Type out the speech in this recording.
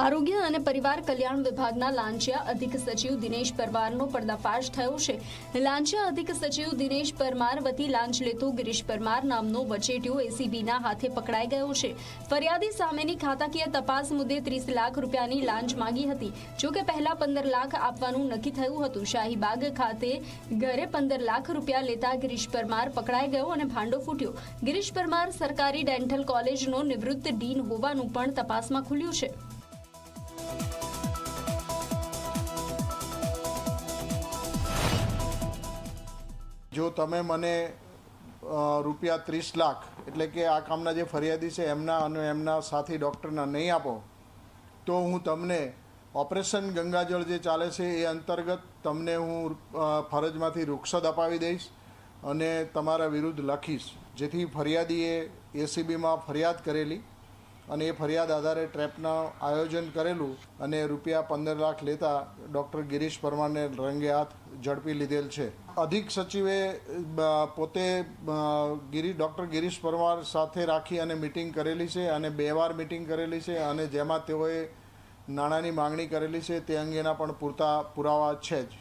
આરોગ્ય અને પરિવાર કલ્યાણ વિભાગના લાંચિયા અધિક સચિવ દિનેશ પરમારનો પર્દાફાશ થયો છે. લાંચિયા અધિક સચિવ દિનેશ પરમાર વતી લાંચ લેતો ગિરીશ પરમાર નામનો વચેટિયો એસીબીના હાથે પકડાઈ ગયો છે. ફરિયાદી સામેની ખાતાકીય તપાસ મુદ્દે ત્રીસ લાખ રૂપિયાની લાંચ માંગી હતી. જો કે પહેલા પંદર લાખ આપવાનું નક્કી થયું હતું. શાહીબાગ ખાતે ઘરે પંદર લાખ રૂપિયા લેતા ગિરીશ પરમાર પકડાઈ ગયો અને ભાંડો ફૂટ્યો. ગિરીશ પરમાર સરકારી ડેન્ટલ કોલેજનો નિવૃત્ત ડીન હોવાનું પણ તપાસમાં ખુલ્યું છે. જો તમે મને રૂપિયા ત્રીસ લાખ, એટલે કે આ કામના જે ફરિયાદી છે એમના અને એમના સાથી ડૉક્ટરના નહીં આપો, તો હું તમને ઓપરેશન ગંગાજળ જે ચાલે છે એ અંતર્ગત તમને હું ફરજમાંથી રૂક્ષદ અપાવી દઈશ અને તમારા વિરુદ્ધ લખીશ. જેથી ફરિયાદીએ એસીબીમાં ફરિયાદ કરેલી અને એ ફરિયાદ આધારે ટ્રેપના આયોજન કરેલું અને રૂપિયા પંદર લાખ લેતા ડૉક્ટર ગિરીશ પરમારને રંગે હાથ ઝડપી લીધેલ છે. અધિક સચિવે પોતે ગિરી, ડૉક્ટર ગિરીશ પરમાર સાથે રાખી અને મિટિંગ કરેલી છે અને બે વાર મિટિંગ કરેલી છે અને જેમાં તેઓએ નાણાંની માંગણી કરેલી છે તે અંગેના પણ પૂરતા પુરાવા છે જ.